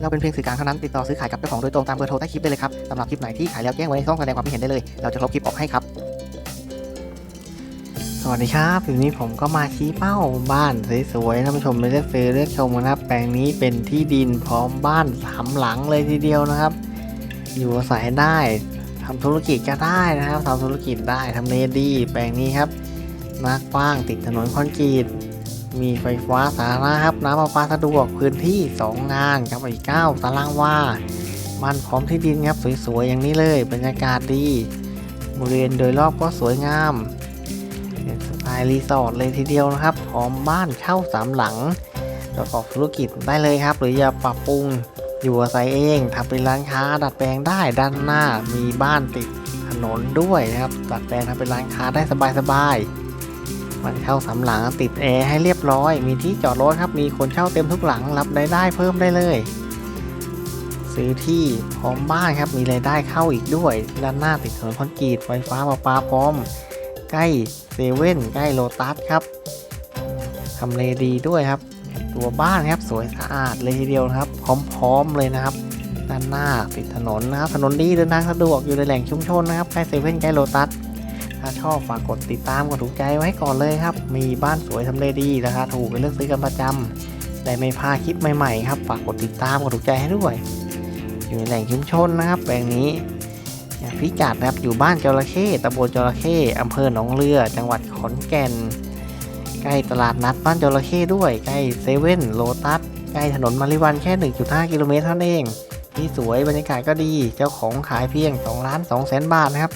เราเป็นเพียงสื่อกลางเท่านั้นติดต่อซื้อขายกับเจ้าของโดยตรงตามเบอร์โทรใต้คลิปได้เลยครับสำหรับคลิปไหนที่ขายแล้วแจ้งไว้ในช่องแสดงความคิดเห็นได้เลย เราจะลบคลิปออกให้ครับสวัสดีครับทีนี้ผมก็มาชี้เป้าบ้านสวยๆท่านผู้ชมเลือกซื้อเลือกชมนะครับ แปลงนี้เป็นที่ดินพร้อมบ้านสามหลังเลยทีเดียวนะครับ อยู่อาศัยได้ทำธุรกิจก็ได้นะครับทำธุรกิจได้ทำเลดี แปลงนี้ครับหน้ากว้างติดถนนคอนกรีต มีไฟฟ้าสาธารณะครับ น้ำประปาสะดวกพื้นที่ 2 งานกับอีก9ตารางวาบ้านพร้อมที่ดินครับสวยๆอย่างนี้เลย บรรยากาศดีบริเวณโดยรอบก็สวยงามเป็นสไตล์รีสอร์ทเลยทีเดียวนะครับพร้อมบ้านเช่าสามหลังประกอบธุรกิจได้เลยครับ หรือจะปรับปรุงอยู่อาศัยเองทำเป็นร้านค้า ดัดแปลงได้ด้านหน้ามีบ้านติดถนนด้วยนะครับ ดัดแปลงทำเป็นร้านค้าได้สบายๆ มันเข้าสำหลังติดแอร์ให้เรียบร้อย มีที่จอดรถครับ มีคนเช่าเต็มทุกหลัง รับรายได้เพิ่มได้เลย ซื้อที่พร้อมบ้านครับ มีรายได้เข้าอีกด้วย ด้านหน้าติดถนนคอนกรีต ไฟฟ้าประปาพร้อม ใกล้เซเว่นใกล้โลตัสครับ ทำเลดีด้วยครับ ตัวบ้านครับสวยสะอาดเลยทีเดียวครับ พร้อมๆเลยนะครับ ด้านหน้าติดถนนนะครับ ถนนดีเดินทางสะดวก อยู่ในแหล่งชุมชนนะครับ ใกล้เซเว่นใกล้โลตัส ถ้าชอบฝากกดติดตามกดถูกใจไว้ก่อนเลยครับ มีบ้านสวยทำเลดีราคาถูกไปเลือกซื้อกันประจำได้ไม่พลาดคลิปใหม่ๆครับฝากกดติดตามกดถูกใจให้ด้วย อยู่ในแหล่งชุมชนนะครับแปลงนี้พิกัดนะครับอยู่บ้านจระเข้ตำบลจระเข้อำเภอหนองเรือ จังหวัดขอนแก่น ใกล้ตลาดนัดบ้านจระเข้ด้วย ใกล้เซเว่นโลตัส ใกล้ถนนมาริวันแค่ 1.5 กิโลเมตรเท่านั้นเอง ที่สวยบรรยากาศก็ดี เจ้าของขายเพียง 2 ล้าน2แสนบาทนะครับ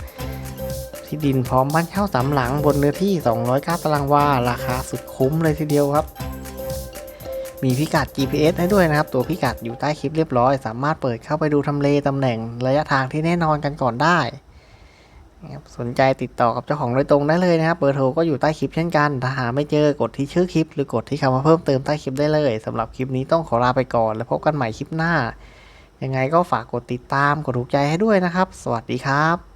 ที่ดินพร้อมบ้านเช่าสามหลังบนเนื้อที่ 209 ตารางวา ราคาสุดคุ้มเลยทีเดียวครับ มีพิกัด GPS ให้ด้วยนะครับ ตัวพิกัดอยู่ใต้คลิปเรียบร้อย สามารถเปิดเข้าไปดูทำเลตำแหน่งระยะทางที่แน่นอนกันก่อนได้สนใจติดต่อกับเจ้าของโดยตรงได้เลยนะครับเบอร์โทรก็อยู่ใต้คลิปเช่นกัน ถ้าหาไม่เจอกดที่ชื่อคลิป หรือกดที่คำว่าเพิ่มเติมใต้คลิปได้เลยสำหรับคลิปนี้ต้องขอลาไปก่อน แล้วพบกันใหม่คลิปหน้า ยังไงก็ฝากกดติดตามกดถูกใจให้ด้วยนะครับ สวัสดีครับ